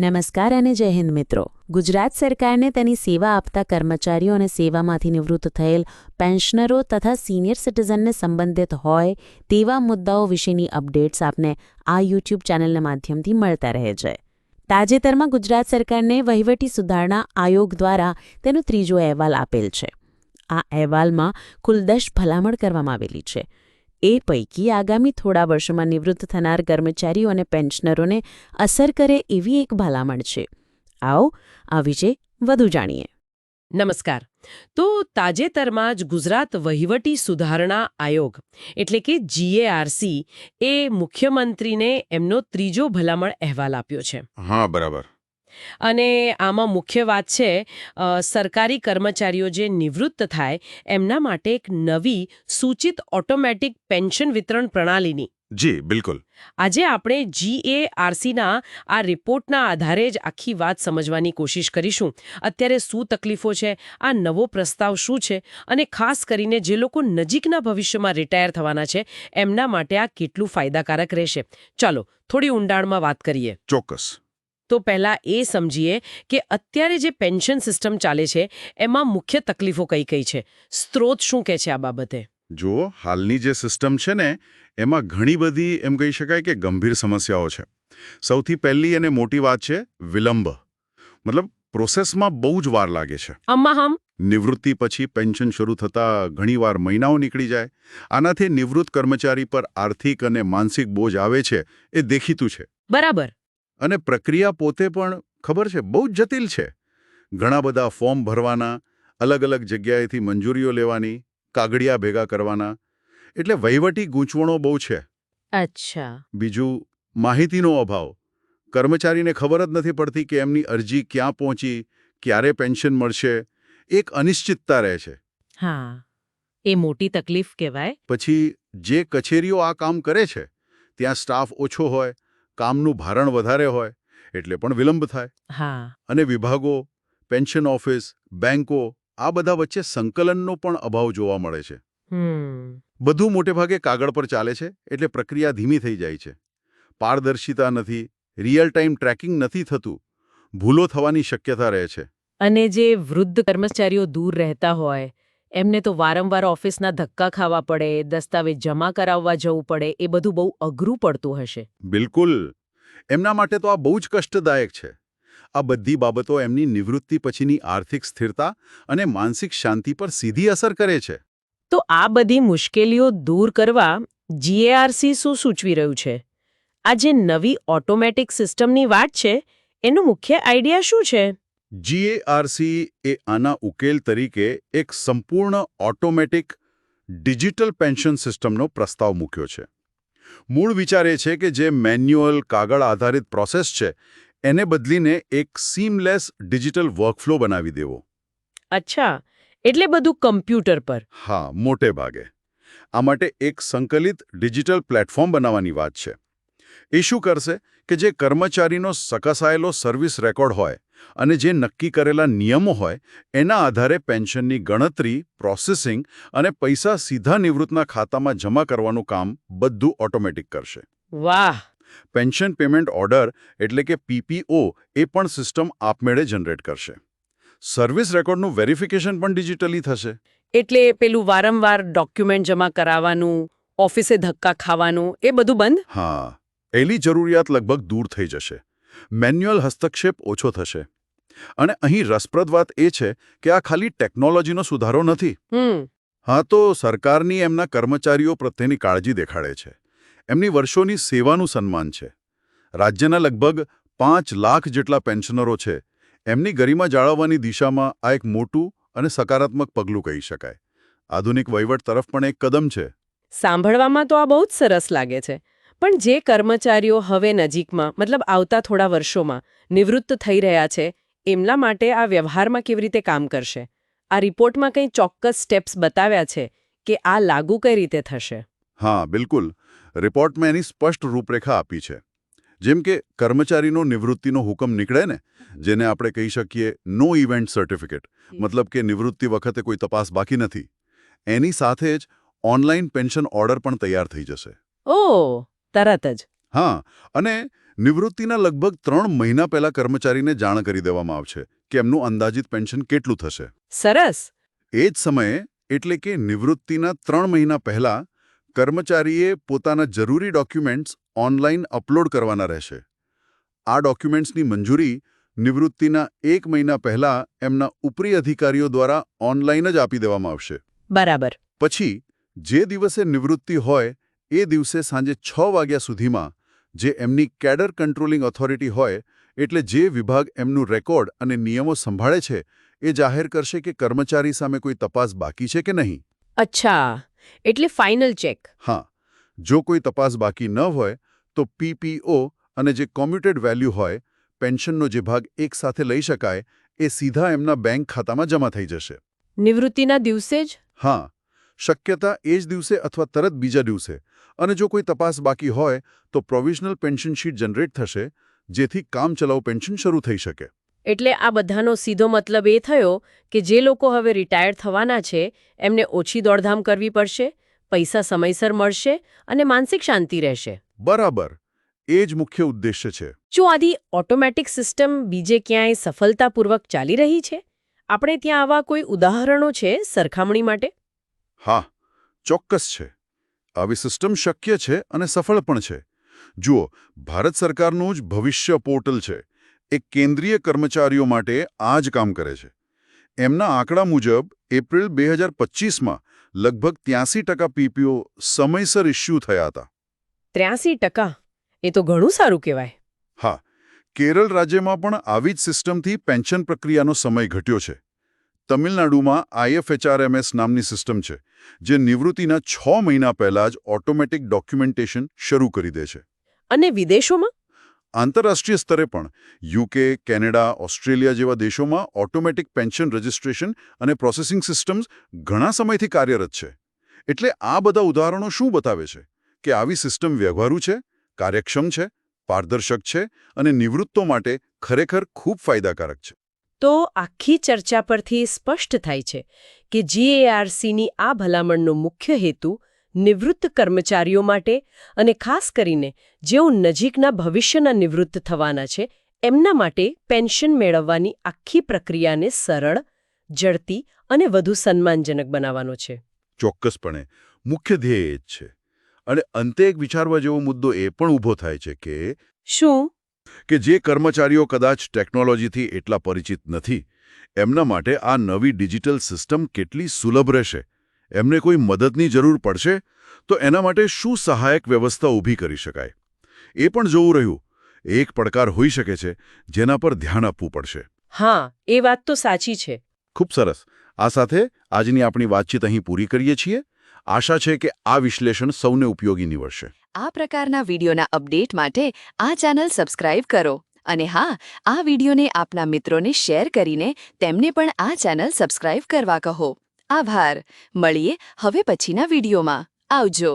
નમસ્કાર અને જય હિન્દ મિત્રો. ગુજરાત સરકારને તેની સેવા આપતા કર્મચારીઓ અને સેવામાંથી નિવૃત્ત થયેલ પેન્શનરો તથા સિનિયર સિટીઝનને સંબંધિત હોય તેવા મુદ્દાઓ વિશેની અપડેટ્સ આપને આ યુટ્યુબ ચેનલના માધ્યમથી મળતા રહે છે. તાજેતરમાં ગુજરાત સરકારને વહીવટી સુધારણા આયોગ દ્વારા તેનો ત્રીજો અહેવાલ આપેલ છે. આ અહેવાલમાં કુલ દસ ભલામણ કરવામાં આવેલી છે. એ પૈકી આગામી થોડા વર્ષોમાં નિવૃત્ત થનાર કર્મચારીઓ અને પેન્શનરોને અસર કરે એવી એક ભલામણ છે. આવો આ વિશે વધુ જાણીએ. નમસ્કાર. તો તાજેતરમાં જ ગુજરાત વહીવટી સુધારણા આયોગ એટલે કે જીએઆરસી એ મુખ્યમંત્રીને એમનો ત્રીજો ભલામણ અહેવાલ આપ્યો છે. હા બરાબર. અને આમાં મુખ્ય વાત છે સરકારી કર્મચારીઓ જે નિવૃત્ત થાય એમના માટે એક નવી સૂચિત ઓટોમેટિક પેન્શન વિતરણ પ્રણાલીની. જી બિલકુલ. આજે આપણે જીએઆરસીના આ રિપોર્ટના આધારે જ આખી વાત સમજવાની કોશિશ કરીશું. અત્યારે શું તકલીફો છે આ નવો પ્રસ્તાવ શું છે અને ખાસ કરીને જે લોકો નજીકના ભવિષ્યમાં રિટાયર થવાના છે એમના માટે આ કેટલું ફાયદાકારક રહેશે. ચાલો થોડી ઊંડાણમાં વાત કરીએ. ચોક્કસ. તો પહેલાં એ સમજીએ કે અત્યારે જે પેન્શન સિસ્ટમ ચાલે છે એમાં મુખ્ય તકલીફો કઈ કઈ છે? સ્ત્રોત શું કહે છે આ બાબતે? જો હાલની જે સિસ્ટમ છે ને એમાં ઘણી બધી એમ કહી શકાય કે ગંભીર સમસ્યાઓ છે. સૌથી પહેલી અને મોટી વાત છે વિલંબ. મતલબ પ્રોસેસમાં બહુ જ વાર લાગે છે. આમાં હમ નિવૃત્તિ પછી પેન્શન શરૂ થતાં ઘણીવાર મહિનાઓ નીકળી જાય. આનાથી નિવૃત્ત કર્મચારી પર આર્થિક અને માનસિક બોજ આવે છે એ દેખીતું છે. બરાબર. અને પ્રક્રિયા પોતે પણ ખબર છે બહુ જ જટિલ છે. ઘણા બધા ફોર્મ ભરવાના અલગ અલગ જગ્યાએથી મંજૂરીઓ લેવાની કાગડિયા ભેગા કરવાના એટલે વહીવટી ગૂંચવણો બહુ છે. અચ્છા. બીજું માહિતીનો અભાવ. કર્મચારીને ખબર જ નથી પડતી કે એમની અરજી ક્યાં પહોંચી ક્યારે પેન્શન મળશે. એક અનિશ્ચિતતા રહે છે. હા. એ મોટી તકલીફ કહેવાય. પછી જે કચેરીઓ આ કામ કરે છે ત્યાં સ્ટાફ ઓછો હોય કામનું ભારણ વધારે હોય એટલે પણ વિલંબ થાય. અને વિભાગો પેન્શન ઓફિસ બેંકો આ બધા વચ્ચે સંકલનનો પણ અભાવ જોવા મળે છે. બધું બધું મોટેભાગે કાગળ પર ચાલે છે એટલે પ્રક્રિયા ધીમી થઈ જાય છે. પારદર્શિતા નથી રિયલ ટાઈમ ટ્રેકિંગ નથી થતું ભૂલો થવાની શક્યતા રહે છે. અને જે વૃદ્ધ કર્મચારીઓ દૂર રહેતા હોય એમને તો વારંવાર ઓફિસના ધક્કા ખાવા પડે દસ્તાવેજ જમા કરાવવા જવું પડે એ બધું બહુ અઘરું પડતું હશે. બિલકુલ. એમના માટે તો આ બહુ જ કષ્ટદાયક છે. આ બધી બાબતો એમની નિવૃત્તિ પછીની આર્થિક સ્થિરતા અને માનસિક શાંતિ પર સીધી અસર કરે છે. તો આ બધી મુશ્કેલીઓ દૂર કરવા જીએઆરસી શું સૂચવી રહ્યું છે? આ જે નવી ઓટોમેટિક સિસ્ટમની વાત છે એનો મુખ્ય આઈડિયા શું છે? જીએઆરસી એ આના ઉકેલ તરીકે એક સંપૂર્ણ ઓટોમેટિક ડિજિટલ પેન્શન સિસ્ટમનો પ્રસ્તાવ મૂક્યો છે. મૂળ વિચાર એ છે કે જે મેન્યુઅલ કાગળ આધારિત પ્રોસેસ છે એને બદલીને એક સીમલેસ ડિજિટલ વર્કફ્લો બનાવી દેવો. અચ્છા એટલે બધું કમ્પ્યુટર પર. હા મોટે ભાગે. આ માટે એક સંકલિત ડિજિટલ પ્લેટફોર્મ બનાવવાની વાત છે. એ શું કરશે કે જે કર્મચારીનો સકસાયેલો સર્વિસ રેકોર્ડ હોય અને જે નક્કી કરેલા નિયમો હોય એના આધારે પેન્શનની ગણતરી પ્રોસેસિંગ અને પૈસા સીધા નિવૃત્તના ખાતામાં જમા કરવાનું કામ બધું ઓટોમેટિક કરશે. વાહ! પેન્શન પેમેન્ટ ઓર્ડર એટલે કે પીપીઓ એ પણ સિસ્ટમ આપમેળે જનરેટ કરશે. સર્વિસ રેકોર્ડનું વેરિફિકેશન પણ ડિજિટલી થશે. એટલે પેલું વારંવાર ડોક્યુમેન્ટ જમા કરાવવાનું ઓફિસે ધક્કા ખાવાનું એ બધું બંધ? હા. એલી જરૂરિયાત લગભગ દૂર થઈ જશે. મેન્યુઅલ હસ્તક્ષેપ ઓછો થશે. અને અહીં રસપ્રદ વાત એ છે કે આ ખાલી ટેકનોલોજીનો સુધારો નથી. હા તો સરકારની એમના કર્મચારીઓ પ્રત્યેની કાળજી દેખાડે છે. એમની વર્ષોની સેવાનું સન્માન છે. રાજ્યના લગભગ પાંચ લાખ જેટલા પેન્શનરો છે. એમની ગરિમા જાળવવાની દિશામાં આ એક મોટું અને સકારાત્મક પગલું કહી શકાય. આધુનિક વહીવટ તરફ પણ એક કદમ છે. સાંભળવામાં તો આ બહુ જ સરસ લાગે છે. પણ જે કર્મચારીઓ હવે નજીકમાં મતલબ આવતા થોડા વર્ષોમાં નિવૃત્ત થઈ રહ્યા છે એમના માટે આ વ્યવહારમાં કેવી રીતે કામ કરશે? આ રિપોર્ટમાં કંઈ ચોક્કસ સ્ટેપ્સ બતાવ્યા છે કે આ લાગુ કઈ રીતે થશે? હા બિલકુલ. રિપોર્ટમાં એની સ્પષ્ટ રૂપરેખા આપી છે. જેમ કે કર્મચારીનો નિવૃત્તિનો હુકમ નીકળે ને જેને આપણે કહી શકીએ નો ઇવેન્ટ સર્ટિફિકેટ મતલબ કે નિવૃત્તિ વખતે કોઈ તપાસ બાકી નથી. એની સાથે જ ઓનલાઈન પેન્શન ઓર્ડર પણ તૈયાર થઈ જશે. ઓ તરત જ. હા અને નિવૃત્તિના લગભગ ત્રણ મહિના પહેલા કર્મચારીને જાણ કરી દેવામાં આવશે કે એમનું અંદાજિત પેન્શન કેટલું થશે. સરસ. એ જ સમયે એટલે કે નિવૃત્તિના ત્રણ મહિના પહેલા કર્મચારીએ પોતાના જરૂરી ડોક્યુમેન્ટ્સ ઓનલાઈન અપલોડ કરવાના રહેશે. આ ડોક્યુમેન્ટ્સની મંજૂરી નિવૃત્તિના એક મહિના પહેલા એમના ઉપરી અધિકારીઓ દ્વારા ઓનલાઈન જ આપી દેવામાં આવશે. બરાબર. પછી જે દિવસે નિવૃત્તિ હોય એ દિવસે સાંજે છ વાગ્યા સુધીમાં જે એમની કેડર કંટ્રોલિંગ ઓથોરિટી હોય એટલે જે વિભાગ એમનું રેકોર્ડ અને નિયમો સંભાળે છે એ જાહેર કરશે કે કર્મચારી સામે કોઈ તપાસ બાકી છે કે નહીં. અચ્છા એટલે ફાઇનલ ચેક. હા જો કોઈ તપાસ બાકી ન હોય તો પીપીઓ અને જે કોમ્યુટેડ વેલ્યુ હોય પેન્શનનો જે ભાગ એકસાથે લઈ શકાય એ સીધા એમના બેંક ખાતામાં જમા થઈ જશે. નિવૃત્તિના દિવસે જ? હા શક્યતા એ જ દિવસે અથવા તરત બીજા દિવસે. અને જો કોઈ તપાસ બાકી હોય તો પ્રોવિઝનલ પેન્શન શીટ જનરેટ થશે જેથી કામચલાઉ પેન્શન શરૂ થઈ શકે. એટલે આ બધાનો સીધો મતલબ એ થયો કે જે લોકો હવે રિટાયર થવાના છે એમને ઓછી દોડધામ કરવી પડશે પૈસા સમયસર મળશે અને માનસિક શાંતિ રહેશે. બરાબર. એ જ મુખ્ય ઉદ્દેશ્ય છે. જો આદિ ઓટોમેટિક સિસ્ટમ બીજે ક્યાંય સફળતાપૂર્વક ચાલી રહી છે? આપણે ત્યાં આવા કોઈ ઉદાહરણો છે સરખામણી માટે? હા ચોક્કસ છે. આવી સિસ્ટમ શક્ય છે અને સફળ પણ છે. જુઓ ભારત સરકારનું જ ભવિષ્ય પોર્ટલ છે. એ કેન્દ્રીય કર્મચારીઓ માટે આ જ કામ કરે છે. એમના આંકડા મુજબ એપ્રિલ બે હજાર પચીસમાં લગભગ ત્યાસી ટકા પીપીઓ સમયસર ઇસ્યુ થયા હતા. ત્ર્યાસી ટકા? એ તો ઘણું સારું કહેવાય. હા કેરળ રાજ્યમાં પણ આવી જ સિસ્ટમથી પેન્શન પ્રક્રિયાનો સમય ઘટ્યો છે. તમિલનાડુમાં આઈએફએચઆરએમએસ નામની સિસ્ટમ છે જે નિવૃત્તિના છ મહિના પહેલા જ ઓટોમેટિક ડોક્યુમેન્ટેશન શરૂ કરી દે છે. અને વિદેશોમાં? આંતરરાષ્ટ્રીય સ્તરે પણ યુકે કેનેડા ઓસ્ટ્રેલિયા જેવા દેશોમાં ઓટોમેટિક પેન્શન રજિસ્ટ્રેશન અને પ્રોસેસિંગ સિસ્ટમ્સ ઘણા સમયથી કાર્યરત છે. એટલે આ બધા ઉદાહરણો શું બતાવે છે? કે આવી સિસ્ટમ વ્યવહારુ છે કાર્યક્ષમ છે પારદર્શક છે અને નિવૃત્તો માટે ખરેખર ખૂબ ફાયદાકારક છે. તો આખી ચર્ચા પરથી સ્પષ્ટ થાય છે કે જીએઆરસીની આ ભલામણનો મુખ્ય હેતુ નિવૃત્ત કર્મચારીઓ માટે અને ખાસ કરીને જેઓ નજીકના ભવિષ્યના નિવૃત્ત થવાના છે એમના માટે પેન્શન મેળવવાની આખી પ્રક્રિયાને સરળ જડતી અને વધુ સન્માનજનક બનાવવાનો છે. ચોક્કસપણે મુખ્ય ધ્યેય એ જ છે. અને અંતે એક વિચારવા જેવો મુદ્દો એ પણ ઊભો થાય છે કે શું? કે જે કર્મચારીઓ કદાચ ટેકનોલોજીથી એટલા પરિચિત નથી એમના માટે આ નવી ડિજિટલ સિસ્ટમ કેટલી સુલભ રહેશે? એમને કોઈ મદદની જરૂર પડશે? તો એના માટે શું સહાયક વ્યવસ્થા ઊભી કરી શકાય? એ પણ જોવું રહ્યું. એક પડકાર હોઈ શકે છે જેના પર ધ્યાન આપવું પડશે. હા એ વાત તો સાચી છે. ખૂબ સરસ. આ સાથે આજની આપણી વાતચીત અહીં પૂરી કરીએ છીએ. આશા છે કે આ વિશ્લેષણ સૌને ઉપયોગી નીવડશે. આ પ્રકારના વિડીયોના અપડેટ માટે આ ચેનલ સબસ્ક્રાઇબ કરો અને હા, આ વિડીયોને આપના મિત્રોને શેર કરીને તેમને પણ આ ચેનલ સબસ્ક્રાઇબ કરવા કહો. આભાર. મળીએ હવે પછીના વિડીયોમાં. આવજો.